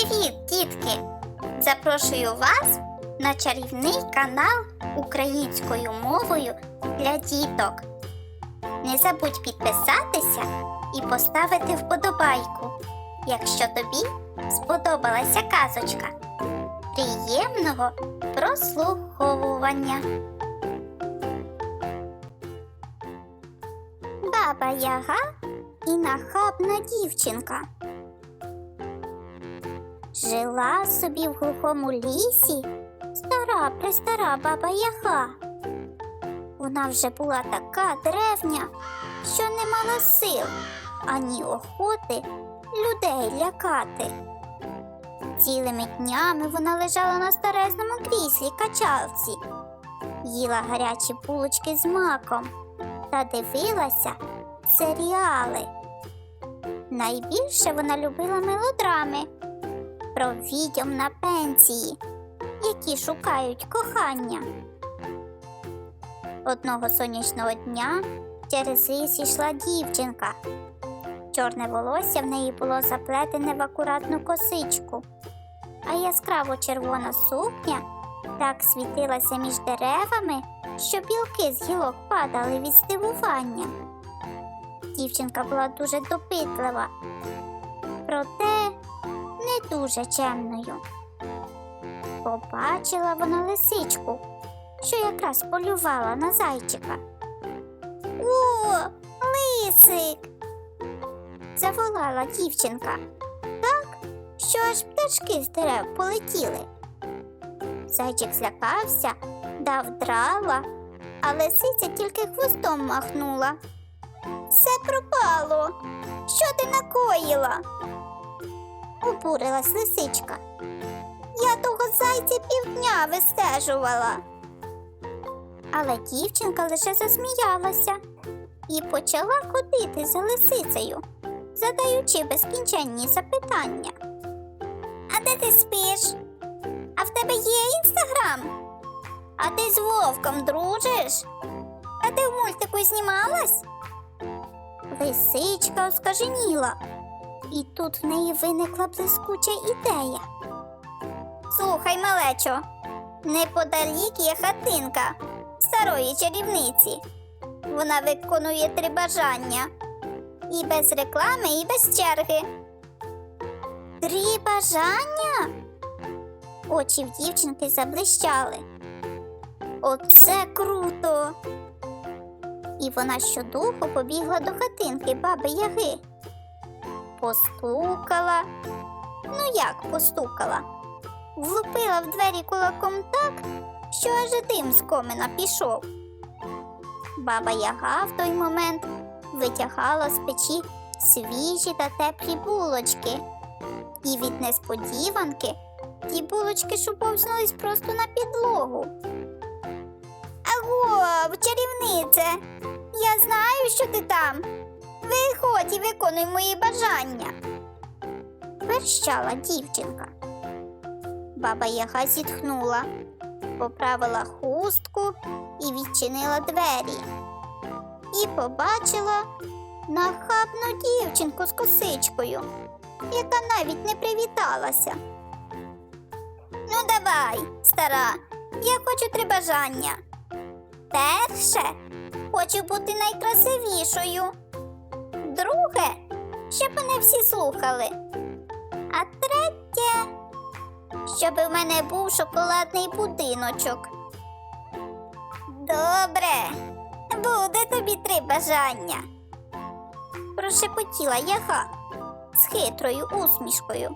Привіт, дітки! Запрошую вас на чарівний канал українською мовою для діток. Не забудь підписатися і поставити вподобайку, якщо тобі сподобалася казочка. Приємного прослуховування. Баба Яга і нахабна дівчинка. Жила собі в глухому лісі стара престара баба Яга. Вона вже була така древня, що не мала сил ані охоти людей лякати. Цілими днями вона лежала на старезному кріслі качалці, їла гарячі булочки з маком та дивилася серіали. Найбільше вона любила мелодрами про відьом на пенсії, які шукають кохання. Одного сонячного дня через ліс йшла дівчинка. Чорне волосся в неї було заплетене в акуратну косичку, а яскраво червона сукня так світилася між деревами, що білки з гілок падали від здивування. Дівчинка була дуже допитлива, проте дуже чемною. Побачила вона лисичку, що якраз полювала на зайчика. О, лисик! заволала дівчинка так, що аж пташки з дерев полетіли. Зайчик злякався, дав драла, а лисиця тільки хвостом махнула. Все пропало. Що ти накоїла? Обурилась лисичка. Я того зайця півдня вистежувала. Але дівчинка лише засміялася і почала ходити за лисицею, задаючи безкінченні запитання. А де ти спиш? А в тебе є інстаграм? А ти з вовком дружиш? А ти в мультику знімалась? Лисичка оскаженіла. І тут в неї виникла блискуча ідея. Слухай, малечо, неподалік є хатинка старої чарівниці. Вона виконує три бажання. І без реклами, і без черги. Три бажання? Очі в дівчинки заблищали. Оце круто. І вона щодуху побігла до хатинки баби Яги постукала. Ну як постукала? Влупила в двері кулаком так, що аж дим з комина пішов. Баба Яга в той момент витягала з печі свіжі та теплі булочки. І від несподіванки ті булочки шуповзнулись просто на підлогу. Аго, чарівнице, я знаю, що ти там. Виходь і виконуй мої бажання. Верщала дівчинка. Баба Яга зітхнула, поправила хустку і відчинила двері. І побачила нахабну дівчинку з косичкою, яка навіть не привіталася. Ну, давай, стара, я хочу три бажання. Перше, хочу бути найкрасивішою. Друге, щоб мене всі слухали. А третє, щоб у мене був шоколадний будиночок. Добре, буде тобі три бажання. Прошепотіла яга з хитрою усмішкою.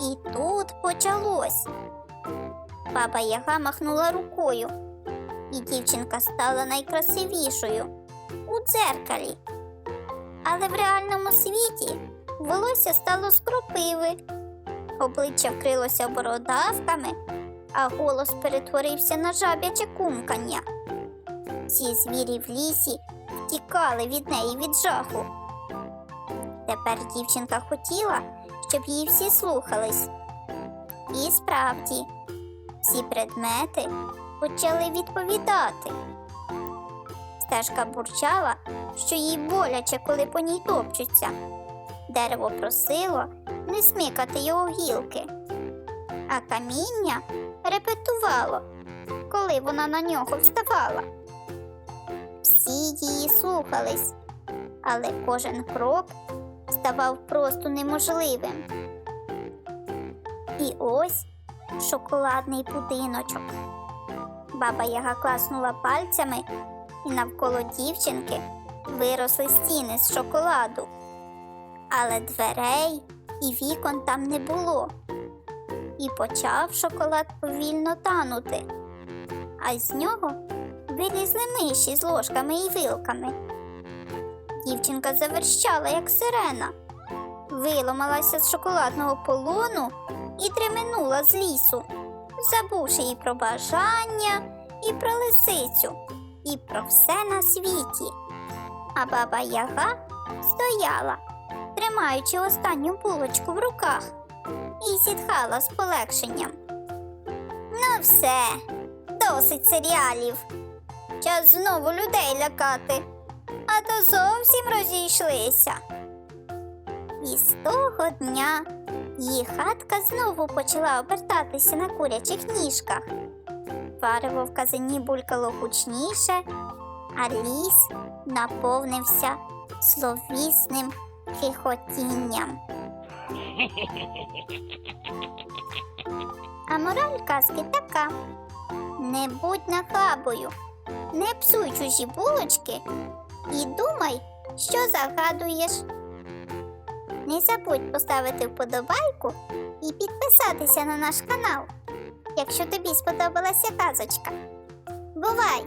І тут почалось. Баба Яга махнула рукою, і дівчинка стала найкрасивішою у дзеркалі. Але в реальному світі волосся стало з кропиви, обличчя вкрилося бородавками, а голос перетворився на жаб'яче кумкання. Всі звірі в лісі втікали від неї від жаху. Тепер дівчинка хотіла, щоб її всі слухались. І справді, всі предмети почали відповідати. Стежка бурчала, що їй боляче, коли по ній топчуться. Дерево просило, не смикати його гілки. А каміння репетувало, коли вона на нього вставала. Всі її слухались, але кожен крок ставав просто неможливим. І ось шоколадний будиночок. Баба Яга класнула пальцями, навколо дівчинки виросли стіни з шоколаду. Але дверей і вікон там не було. І почав шоколад повільно танути, а з нього вилізли миші з ложками і вилками. Дівчинка заверщала, як сирена, виломалася з шоколадного полону і тременула з лісу, забувши і про бажання, і про лисицю, і про все на світі. А баба Яга стояла, тримаючи останню булочку в руках, і зітхала з полегшенням. Ну, все, досить серіалів. Час знову людей лякати, а то зовсім розійшлися. І з того дня її хатка знову почала обертатися на курячих ніжках. Варево в казані булькало гучніше, а ліс наповнився зловісним хихотінням. А мораль казки така: не будь нахабою, не псуй чужі булочки і думай, що загадуєш. Не забудь поставити вподобайку і підписатися на наш канал, якщо тобі сподобалася казочка. Бувай!